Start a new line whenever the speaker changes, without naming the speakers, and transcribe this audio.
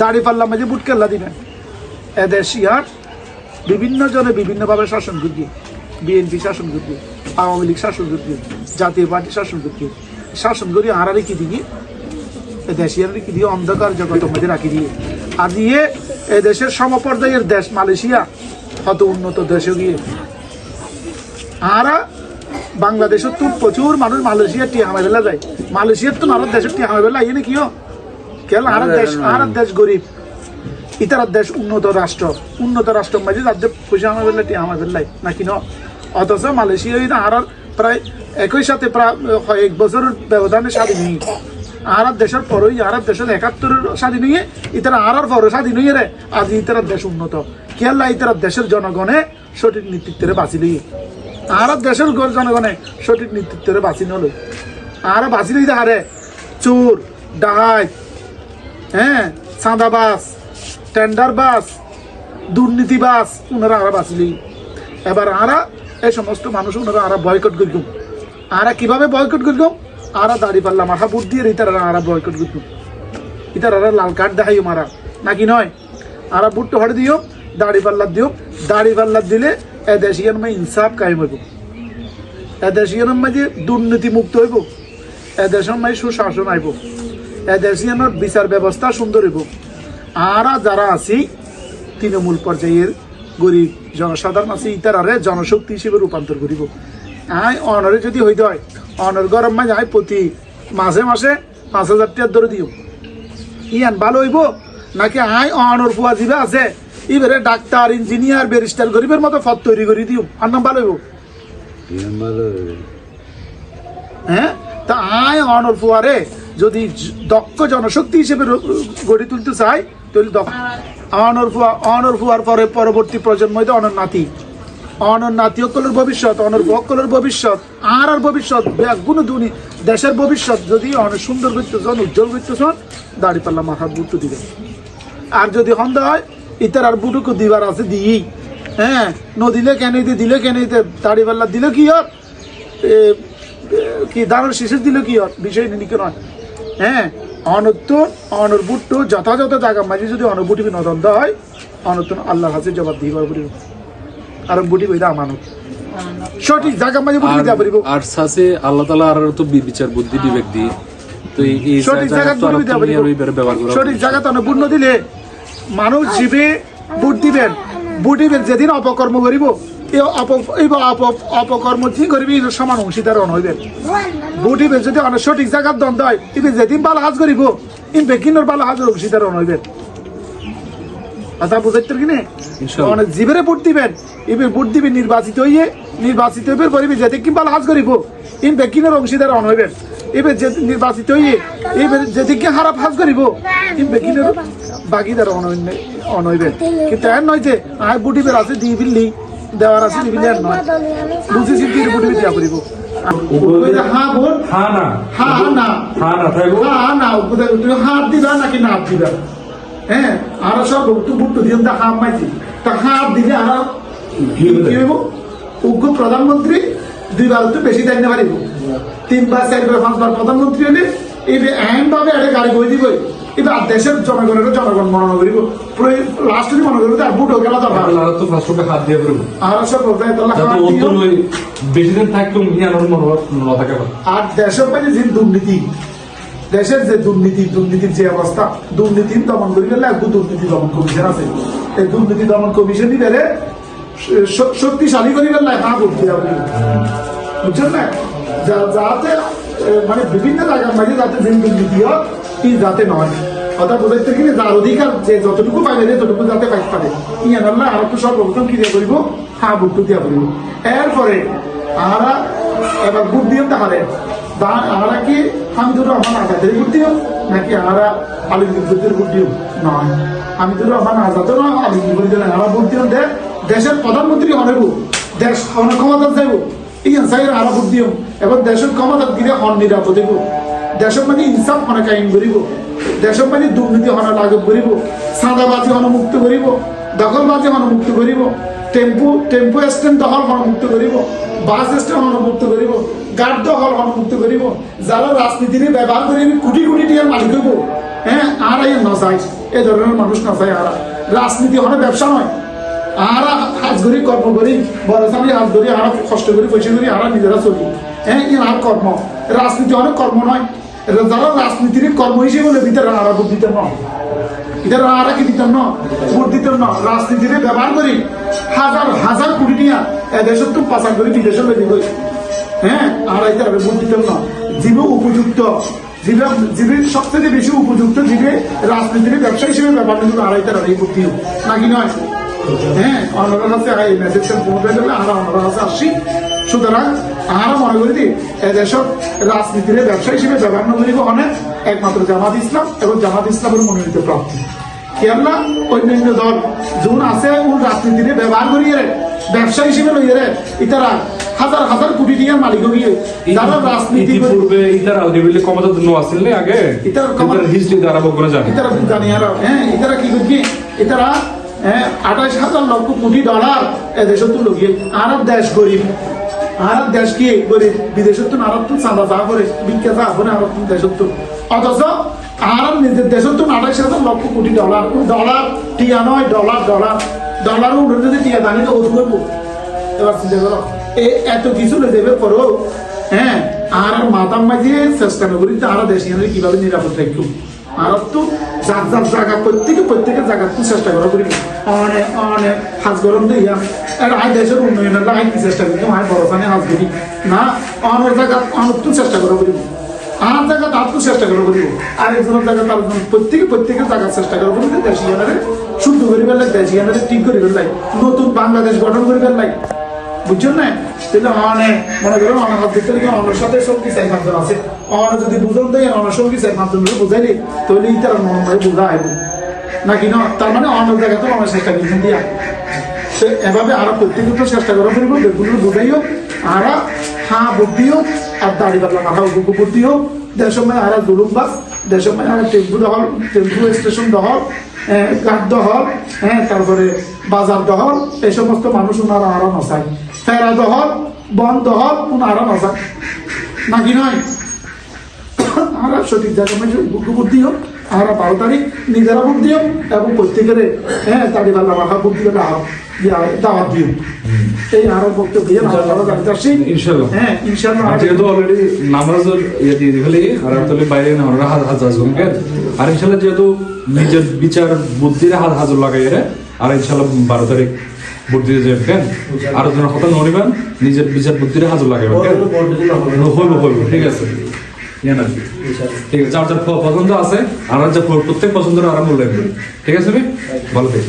দাড়ি পাল্লা মাঝে বুট কেল্লা দিবেন এদেশ ইয়ার বিভিন্ন জনে বিভিন্নভাবে শাসন করবে। বিএনপি শাসন করবে, আওয়ামী লীগ শাসন করবে, জাতীয় পার্টি শাসন করবে। শাসন করি আড়ারে কি দিবি। দেশিয়ার কি দিয়ে অন্ধকার জগৎ মধ্যে রাখি দিয়ে। আর দিয়ে এ দেশের সমপর্যায়ের দেশ মালয়েশিয়া হত উন্নত দেশে গিয়ে। আরা বাংলাদেশের তো প্রচুর মানুষ মালয়েশিয়ার টিয়া হামে বেলা যায়। মালয়েশিয়ার তো আরব দেশের টিয়া হামে বেলা ইয়ে কিও কেন আরব দেশ আরব দেশ গরিব। ইতার দেশ উন্নত রাষ্ট্র। উন্নত রাষ্ট্র মাঝে তাদের পয়সা হামে বেলা টিয়া হামে বেলাই নাকি ন? অথচ মালয়েশিয়া আর প্রায় একই সাথে প্রায় এক বছরের ব্যবধানে স্বাধীন হয়ে আরব দেশের পরই আরব দেশের একাত্তরের স্বাধীন হয়ে ইতারা আরার পরে স্বাধীন হয়ে রে। আজ ইতার দেশ উন্নত। কেল্লা ইতার দেশের জনগণে সঠিক নেতৃত্বের বাঁচি লই। আরব দেশের জনগণে সঠিক নেতৃত্বের বাঁচি নল আর বাঁচি লই আরে চোর ডাহাই হ্যাঁ সাদা চাঁদাবাস টেন্ডার বাস, দুর্নীতি বাস ওনারা আরা বাঁচিলি এবার আরা এই সমস্ত মানুষ ওনারা আরা বয়কট করলাম আরা কীভাবে বয়কট করলাম আরা দাড়ি পারলাম মাথা বুট দিয়ে ইতারা আরা বয়কট করলাম ইতার আরা লাল কার্ড দেখাইও মারা। নাকি নয়? আরা বুটটা হড়ে দিও, দাড়ি পাল্লা দিও। দাড়ি পাল্লা দিলে এ দেশিয়ান মাই ইনসাফ কায়েম হইব। এ দেশিয়ান মাঝে দুর্নীতি মুক্ত হইব এ দেশের মাই সুশাসন আইব। এ দেশিয়ানের বিচার ব্যবস্থা সুন্দর হইব। আরা যারা আছি তৃণমূল পর্যায়ের গরিব জনসাধারণ আছে ইতারারে জনশক্তি হিসেবে রূপান্তর করিব। আই অনরে যদি হইতে হয় অনর গরম মাঝে আই প্রতি মাসে মাসে পাঁচ হাজার টাকা ধরে দিও। ইয়ান ভালো হইব? নাকি আই অনর ফুয়া জিবে আছে এবারে ডাক্তার ইঞ্জিনিয়ার ব্যারিস্টার গরিবের মতো ফত তৈরি করে দিও আর নাম ভালো হইব। হ্যাঁ? তা আয় অনর ফুয়ারে যদি দক্ষ জনশক্তি হিসেবে গড়ে তুলতে চাই তাহলে দক্ষ। অনর ফুয়া অনর ফুয়ার পরে পরবর্তী প্রজন্ম হইতে অনর নাতি। অনর নাতি অকলের ভবিষ্যৎ, অনর অকলের ভবিষ্যৎ, আর আর ভবিষ্যৎ কোনো দুনি, দেশের ভবিষ্যৎ, যদি অনেক সুন্দর করতেছন উজ্জ্বল করতেছন দাড়ি পাল্লা মাথার বুট্টু দিবে আর যদি হন্দ হয়, ইতার আর বুটুকু দিবার আছে দিই হ্যাঁ নদিলে কেন দিতে, দিলে কেন দিতে, দাড়ি পাল্লা দিলে কি হর কি দাঁড়ার শেষের দিল কি হর বিষয় নিকে নয়। হ্যাঁ অনত্তর অনরবুট্ট যথাযথ জায়গা মাঝে যদি অনবুটি নদন্দ হয় অনত্তন আল্লাহর হাতে জবাব দিবার পারিব আর বুটি কইরা আমানত। সঠিক জায়গা মাঝে বুটি দেওয়া পারিব
আর সাসে আল্লাহ তালা আর তো বিচার বুদ্ধি বিবেক দি। তো এই
সঠিক
জায়গা
বুটি
আর
পারিব সঠিক জায়গা তো বুট দিলে মানুষ জীবে বুট দিবেন বুট দিবেন যেদিন অপকর্ম করিব অপকর্ম কি করিবি সমান অংশীদার হইবেন বুট দিবেন যদি অনেক সঠিক জায়গার দ্বন্দ্ব হয় ইবে যেদিন ভালো হাজ করিব ইন বেকিনের ভালো হাজের অংশীদার হইবেন কথা বুঝাইতে কিনে?
ইনশাআল্লাহ।
অনেক জীবেরে ভোট দিবেন এবার ভোট দিবেন নির্বাচিত হইয়ে নির্বাচিত হইবে পরিবে যেতে কি ভালো হাজ করিব ইন বেকিনের অংশীদার অন হইবেন এবার যে নির্বাচিত হইয়ে এবার যেদিকে খারাপ হাজ করিব ইন বেকিনের বাকিদার অন হইনে- অন হইবেন কিন্তু এর নয় যে আয় বুটিবের আছে দি বিল্লি দেওয়ার আছে দি আর নয়। বুঝি চিন্তি বুটিবে দিয়া করিব। হ্যাঁ ভোট
হ্যাঁ না।
হ্যাঁ না।
হ্যাঁ না
হ্যাঁ না তুমি হাত দিবা নাকি না দিবা? হ্যাঁ আর সব ভক্ত ভুক্ত দিয়ে তা হাত মাইছি। তা হাত দিলে আর কি হইব? উগ্র প্রধানমন্ত্রী দুইবার তো বেশি দায়িত্ব পারিব তিনবার চারবার পাঁচবার প্রধানমন্ত্রী হলে এই এহেন ভাবে একটা গাড়ি বই দিব এবার দেশের জনগণের জনগণ মনে করিব। লাস্ট যদি মনে করিব আর বুট গেল তো ভালো।
তো ফার্স্ট হাত দিয়ে করব
আর সব বলতে তাহলে হাত
বেশি দিন থাকতো ইয়ানোর মনোভাব না থাকে
আর দেশের বাইরে যে দুর্নীতি দেশের যে দুর্নীতি দুর্নীতির যে অবস্থা দুর্নীতি দমন করি গেলে একটু দুর্নীতি দমন কমিশন আছে। এই দুর্নীতি দমন কমিশনই বেড়ে শক্তিশালী করি গেলে হ্যাঁ করতে হবে। বুঝছেন না? যাতে মানে বিভিন্ন জায়গার মাঝে যাতে যে দুর্নীতি হয় এই যাতে নয়। কথা বোঝাইতে গেলে যার অধিকার, যে যতটুকু পাইবে যতটুকু যাতে পাইতে পারে ইয়ান আল্লাহ, আর একটু সর্বপ্রথম কি দিয়ে করিব হ্যাঁ বুট্টু দিয়া করিব। এরপরে আরা এবার বুট দিয়ে তাহারে। বা আরা কি হামিদুর রহমান আজাদের বুট দিও, নাকি আরা আলিম বিদ্যুতের বুট দিও? নয়। হামিদুর রহমান আজাদও নয়, আলিম বিদ্যুতের আরা বুট দিও, দে দেশের প্রধানমন্ত্রী হনেব, দেশ অনেক ক্ষমতা যাইব। আনসাইয়ের আরা বুট দিও। এবং দেশের ক্ষমতা দিলে হন নিরাপদ দেশের মানে ইনসাফ অনেক আইন করিব দেশের মানে দুর্নীতি হন লাঘব করিব সাদাবাজি হন মুক্ত করিব দখলবাজি হন মুক্ত করিব টেম্পু টেম্পু স্ট্যান্ড দখল হন মুক্ত করিব বাস স্ট্যান্ড হন মুক্ত করিব গার্ড দখল হন মুক্ত করিব যারা রাজনীতির ব্যবহার করিবি কোটি কোটি টিয়ার মালিক হইব হ্যাঁ আর এই নচাই এই ধরনের মানুষ নচাই আর। রাজনীতি হলে ব্যবসা নয়। আর হাজ করি কর্ম করি, বড় সামনে হাত ধরি আর কষ্ট করি পয়সা করি আর নিজেরা চলি। হ্যাঁ আর কর্ম। রাজনীতি অনেক কর্ম নয়। যারা রাজনীতির কর্ম হিসেবে ভিতরে আর বুদ্ধিতে নয় এটা আর কি দিতাম না? ভোট দিতাম না। রাজনীতিতে ব্যবহার করি, হাজার হাজার কোটি নিয়া এদেশের তো পাচার করি বিদেশে লেগে গই হ্যাঁ আর এটা ভোট দিতাম না। জীব উপযুক্ত জীবে জীবের সবথেকে বেশি উপযুক্ত জীবে রাজনীতির ব্যবসা হিসেবে ব্যবহার কিন্তু আর এটা এই বুদ্ধি নাকি নয়? হ্যাঁ অন্যরা কাছে এই মেসেজটা পৌঁছে গেলে আমরা অন্যরা কাছে আসছি সুতরাং আমরা মনে করি যে এদেশত রাজনীতির ব্যবসা হিসেবে ব্যবহার না করিব অনেক একমাত্র জামাত ইসলাম এবং জামাত ইসলামের মনোনীত প্রার্থী। কেননা অন্যান্য দল যোন আছে ও রাজনীতিরে ব্যবহার করিয়ে ব্যবসা হিসেবে লইয়ে রে ইতারা হাজার হাজার কোটি টাকার মালিক হইয়ে যারা রাজনীতি করে-
ইতিপূর্বে ইতার আলটিমেটলি ক্ষমতা নো আসিল নে আগে?
ইতার ক্ষমতা-
হিস্ট্রি দ্বারা বকনা জানি
ইতারা জানি আর হ্যাঁ ইতারা কি করছি? ইতারা হ্যাঁ আঠাশ হাজার লক্ষ কোটি ডলার এদেশে তো লগিয়ে আরব দেশ গরিব। আরব দেশ কি গরিব বিদেশে তো আরব তো চাঁদা যা করে, বিখ্যাত যা করে আরব তো অথচ আরব নিজের দেশত তো আঠাশ হাজার লক্ষ কোটি ডলার ডলার টিয়া নয়, ডলার ডলার। ডলার উঠে যদি টিয়া দানি তো ওষুধ করব এবার চিন্তা করো এত কিছু দেবে পরও হ্যাঁ আর মাতাম মাঝিয়ে চেষ্টা করি আর দেশে কীভাবে নিরাপদ থাকব। আর তো যার জায়গা প্রত্যেকে প্রত্যেকের জায়গা চেষ্টা করা করি অনেক অনেক হাজ গরম দিয়া আর আই দেশের উন্নয়নের লাগে কি চেষ্টা করি আই বড় সানে হাজ করি না অনেক জায়গা অনেক চেষ্টা করা করিব আর জায়গা তার তো চেষ্টা করা করিব আর একজনের জায়গা তার প্রত্যেকে প্রত্যেকের জায়গা চেষ্টা করা করিব দেশিয়ানারে শুদ্ধ করি ফেলাই দেশিয়ানারে ঠিক করি ফেলাই নতুন বাংলাদেশ গঠন করি ফেলাই বুঝছেন না অনেক মনে সাথে আছে। যদি নাকি না? তার মানে এভাবে আরও প্রত্যেকে তো চেষ্টা করা ফেলব বেগুলো বুঝাইও, আর হা বুদ্ধি হোক, আর দাড়ি পাতলা মাথা উগু বুদ্ধি হোক। দেশের মানে আর জুলুম বাস দেশের মানে আর টেম্পু দহল টেম্পু স্টেশন দহল ঘাট দহল হ্যাঁ তারপরে বাজার দহল, এই সমস্ত মানুষ ওনারা আরও নসায় ফেরা দহল বন দহল ওনারা নসায় নাকি নয় সঠিক জায়গা মানে বুদ্ধি বুদ্ধি হোক আমরা বারো তারিখ নিজেরা বুদ্ধি হোক এবং প্রত্যেকের হ্যাঁ দাড়ি পাল্লা মাথা বুদ্ধি করে আরও দাওয়াত দিও এই আরও বক্তব্য দিয়ে আমরা জানতে আসছি
ইনশাল্লাহ।
হ্যাঁ ইনশাল্লাহ
আর যেহেতু অলরেডি নামাজের ইয়ে দিয়ে দিলে আর তাহলে বাইরে না ওরা হাজ হাজ আর যেহেতু নিজের বিচার বুদ্ধিরে হাজ হাজর লাগাই আর ইনশাল্লাহ বারো তারিখ ভোট দিয়ে যাবেন আর যেন কথা নড়িবেন নিজের বিচার বুদ্ধিরে হাজার লাগাবেন হইব হইব ঠিক আছে। ঠিক আছে যার যার পছন্দ আছে আর যা প্রত্যেক পছন্দের মূল্যায়ন করি ঠিক আছে ভাই? ভালো থেকে